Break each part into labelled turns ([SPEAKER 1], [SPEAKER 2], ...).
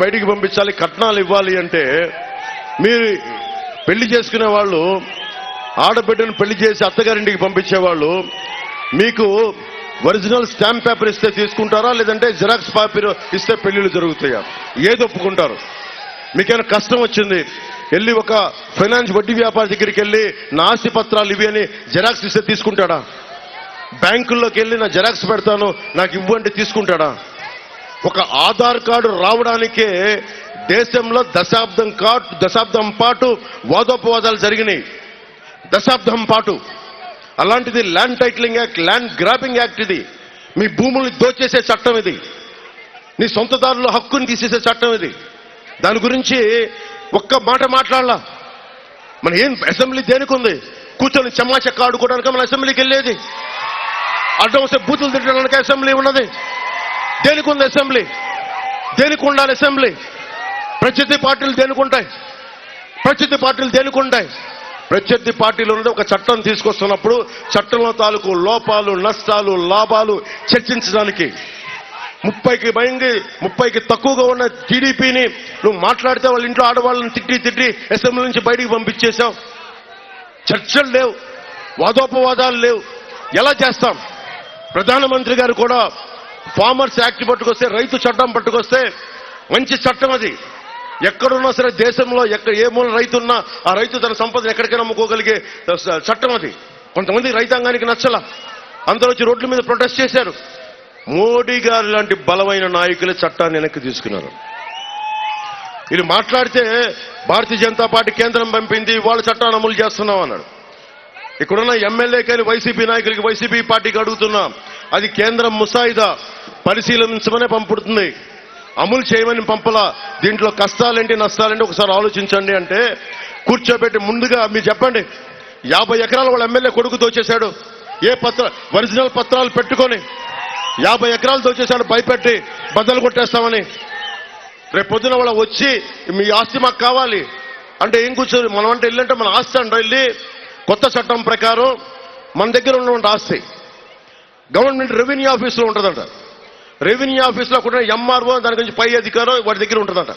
[SPEAKER 1] బయటికి పంపించాలి కట్నాలు ఇవ్వాలి అంటే మీరు పెళ్ళి చేసుకునే వాళ్ళు ఆడబిడ్డను పెళ్ళి చేసి అత్తగారింటికి పంపించేవాళ్ళు మీకు ఒరిజినల్ స్టాంప్ పేపర్ ఇస్తే తీసుకుంటారా లేదంటే జిరాక్స్ పేపర్ ఇస్తే పెళ్ళిళ్ళు జరుగుతాయా? ఏది ఒప్పుకుంటారు? మీకేమైనా కష్టం వచ్చింది? వెళ్ళి ఒక ఫైనాన్స్ వడ్డీ వ్యాపారి దగ్గరికి వెళ్ళి నా ఆస్తి పత్రాలు ఇవి అని జిరాక్స్ ఇస్తే తీసుకుంటాడా? బ్యాంకుల్లోకి వెళ్ళి నా జిరాక్స్ పెడతాను నాకు ఇవ్వండి తీసుకుంటాడా? ఒక ఆధార్ కార్డు రావడానికే దేశంలో దశాబ్దం కాటు దశాబ్దం పాటు వాదోపవాదాలు జరిగినాయి. దశాబ్దం పాటు. అలాంటిది land titling act land grabbing act ఇది. మీ భూముల్ని దోచేసే చట్టం ఇది. నీ సొంతదారుల హక్కుని తీసేసే చట్టం ఇది. దాని గురించి ఒక్క మాట మాట్లాడాల. మన ఏం అసెంబ్లీ దేనికి ఉంది కూర్చొని చెమ్మా ఆడుకోవడానికి మన అసెంబ్లీకి వెళ్ళేది. అడ్డం వస్తే బూతులు తిట్టడానికి అసెంబ్లీ ఉన్నది. దేనికి ఉంది అసెంబ్లీ? దేనికి ఉండాలి అసెంబ్లీ? ప్రత్యర్థి పార్టీలు దేనికి ఉంటాయి ప్రత్యర్థి పార్టీలు దేనికి ఉంటాయి ప్రత్యర్థి పార్టీలు ఉన్నది ఒక చట్టం తీసుకొస్తున్నప్పుడు చట్టంలో తాలూకు లోపాలు నష్టాలు లాభాలు చర్చించడానికి ముప్పైకి భయంగి ముప్పైకి తక్కువగా ఉన్న టీడీపీని నువ్వు మాట్లాడితే వాళ్ళ ఇంట్లో ఆడవాళ్ళని తిట్టి తిట్టి అసెంబ్లీ నుంచి బయటికి పంపించేశావు. చర్చలు లేవు వాదోపవాదాలు లేవు. ఎలా చేస్తాం? ప్రధానమంత్రి గారు కూడా ఫార్మర్స్ యాక్ట్ పట్టుకొస్తే రైతు చట్టం పట్టుకొస్తే మంచి చట్టం అది. ఎక్కడున్నా సరే దేశంలో ఎక్కడ ఏ మూల రైతు ఉన్నా ఆ రైతు తన సంపదను ఎక్కడికైనా అమ్ముకోగలిగే చట్టం అది. కొంతమంది రైతాంగానికి నచ్చల. అందరూ వచ్చి రోడ్ల మీద ప్రొటెస్ట్ చేశారు. మోడీ గారు లాంటి బలమైన నాయకులు చట్టాన్ని వెనక్కి తీసుకున్నారు. వీళ్ళు మాట్లాడితే భారతీయ జనతా పార్టీ కేంద్రం పంపింది వాళ్ళ చట్టాన్ని అమలు చేస్తున్నాం అన్నాడు. ఇక్కడున్న ఎమ్మెల్యే కానీ వైసీపీ నాయకులకి వైసీపీ పార్టీకి అడుగుతున్నాం. అది కేంద్రం ముసాయిదా. పరిశీలించమనే పంపుతుంది. అమలు చేయమని పంపలా. దీంట్లో కష్టాలేంటి నష్టాలేంటి ఒకసారి ఆలోచించండి అంటే కూర్చోబెట్టి ముందుగా మీరు చెప్పండి. యాభై ఎకరాలు వాళ్ళ ఎమ్మెల్యే కొడుకు దోచేశాడు. ఏ పత్ర ఒరిజినల్ పత్రాలు పెట్టుకొని యాభై ఎకరాలు దోచేశాడు భయపెట్టి బద్దలు కొట్టేస్తామని. రేపు పొద్దున వాళ్ళ వచ్చి మీ ఆస్తి మాకు కావాలి. అంటే ఏం కూర్చోదు మనం అంటే వెళ్ళంటే మన ఆస్తి అంట వెళ్ళి కొత్త చట్టం ప్రకారం మన దగ్గర ఉన్నటువంటి ఆస్తి. గవర్నమెంట్ రెవెన్యూ ఆఫీస్లో ఉంటుందంట. రెవెన్యూ ఆఫీస్లో కూడా ఎంఆర్ఓ దాని గురించి పై అధికారం వాడి దగ్గర ఉంటుందంట.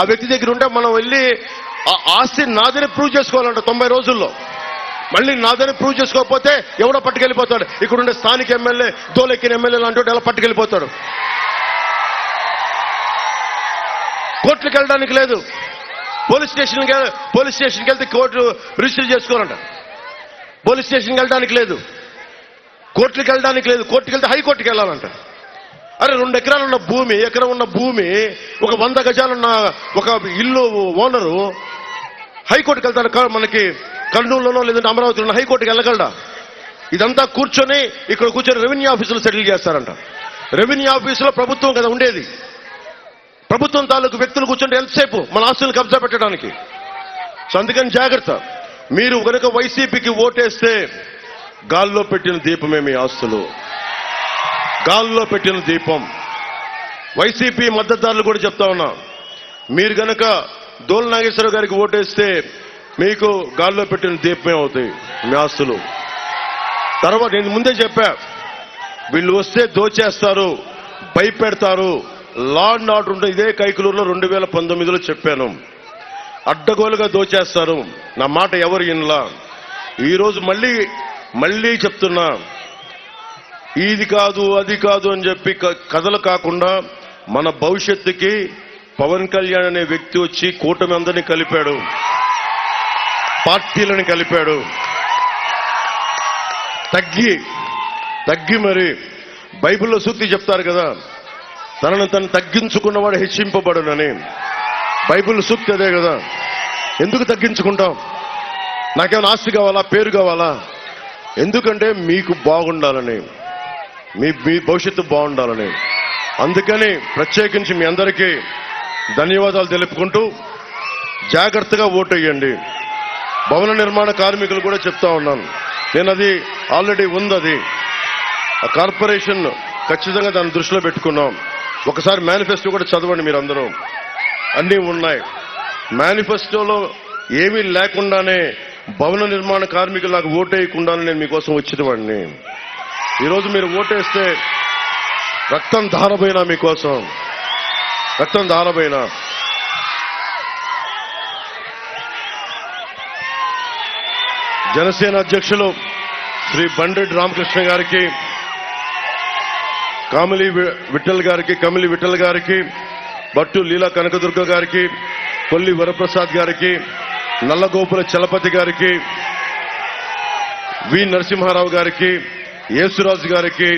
[SPEAKER 1] ఆ వ్యక్తి దగ్గర ఉంటే మనం వెళ్ళి ఆస్తి నాదని ప్రూవ్ చేసుకోవాలంట తొంభై రోజుల్లో. మళ్ళీ నాదని ప్రూవ్ చేసుకోకపోతే ఎవడో పట్టుకెళ్ళిపోతాడు. ఇక్కడ ఉండే స్థానిక ఎమ్మెల్యే దోలెక్కిన ఎమ్మెల్యే లాంటి ఎలా పట్టుకెళ్ళిపోతాడు? కోర్టులకు వెళ్ళడానికి లేదు. పోలీస్ స్టేషన్కి పోలీస్ స్టేషన్కి వెళ్తే కోర్టు రిజిస్టర్ చేసుకోవాలంట. పోలీస్ స్టేషన్కి వెళ్ళడానికి లేదు. కోర్టులకు వెళ్ళడానికి లేదు. కోర్టుకి వెళ్తే హైకోర్టుకి వెళ్ళాలంట. అరే రెండు ఎకరాలు ఉన్న భూమి ఎకరం ఉన్న భూమి ఒక వంద గజాలున్న ఒక ఇల్లు ఓనరు హైకోర్టుకి వెళ్తాడు మనకి కర్నూలులోనో లేదంటే అమరావతిలోనో హైకోర్టుకి వెళ్ళగలడా? ఇదంతా కూర్చొని ఇక్కడ కూర్చొని రెవెన్యూ ఆఫీసులో సెటిల్ చేస్తారంట. రెవెన్యూ ఆఫీసులో ప్రభుత్వం కదా ఉండేది. ప్రభుత్వం తాలూకు వ్యక్తులు కూర్చుంటే ఎంతసేపు మన ఆస్తులను కబ్జా పెట్టడానికి? సో అందుకని జాగ్రత్త. మీరు కనుక వైసీపీకి ఓటేస్తే గాల్లో పెట్టిన దీపమే మీ ఆస్తులు. గాల్లో పెట్టిన దీపం. వైసీపీ మద్దతుదారులు కూడా చెప్తా ఉన్నా. మీరు గనక దోల్ నాగేశ్వర గారికి ఓటేస్తే మీకు గాల్లో పెట్టిన దీపమే అవుతాయి మీ ఆస్తులు. తర్వాత నేను ముందే చెప్పా వీళ్ళు వస్తే దోచేస్తారు భయపెడతారు. లా అండ్ ఆర్డర్ ఉంటుంది ఇదే కైకులూరులో రెండు వేల పంతొమ్మిదిలో చెప్పాను. అడ్డగోలుగా దోచేస్తారు. నా మాట ఎవరు ఇన్లా ఈరోజు మళ్ళీ మళ్ళీ చెప్తున్నా ఇది కాదు అది కాదు అని చెప్పి క- కథలు కాకుండా మన భవిష్యత్తుకి పవన్ కళ్యాణ్ అనే వ్యక్తి వచ్చి కూటమి అందరినీ కలిపాడు. పార్టీలను కలిపాడు. తగ్గి తగ్గి మరి బైబిల్లో సూక్తి చెప్తారు కదా తనను తను తగ్గించుకున్నవాడు హెచ్చింపబడునని. బైబిల్ సూక్తి అదే కదా. ఎందుకు తగ్గించుకుంటాం? నాకేమైనా ఆస్తి కావాలా? పేరు కావాలా? ఎందుకంటే మీకు బాగుండాలని. మీ మీ భవిష్యత్తు బాగుండాలని. అందుకని ప్రత్యేకించి మీ అందరికీ ధన్యవాదాలు తెలుపుకుంటూ జాగ్రత్తగా ఓటేయండి భవన నిర్మాణ కార్మికులు కూడా చెప్తా ఉన్నాను. నేను అది ఆల్రెడీ ఉంది అది. ఆ కార్పొరేషన్ ఖచ్చితంగా దాన్ని దృష్టిలో పెట్టుకున్నాం. ఒకసారి మేనిఫెస్టో కూడా చదవండి మీరు అందరూ అన్నీ ఉన్నాయి. మేనిఫెస్టోలో ఏమీ లేకుండానే భవన నిర్మాణ కార్మికులు నాకు ఓటేయకుండానే నేను మీకోసం వచ్చినవాడిని ఈరోజు మీరు ఓటేస్తే రక్తం ధారపోయినా మీకోసం. రక్తం దారబోయిన జనసేన అధ్యక్షులు శ్రీ బండ్రెడ్డి రామకృష్ణ గారికి కామిలి విఠల్ గారికి కమిలి విఠల్ గారికి బట్టు లీలా కనకదుర్గ గారికి కొల్లి వరప్రసాద్ గారికి నల్లగోపుల చలపతి గారికి వి నరసింహారావు గారికి యేసురాజు గారికి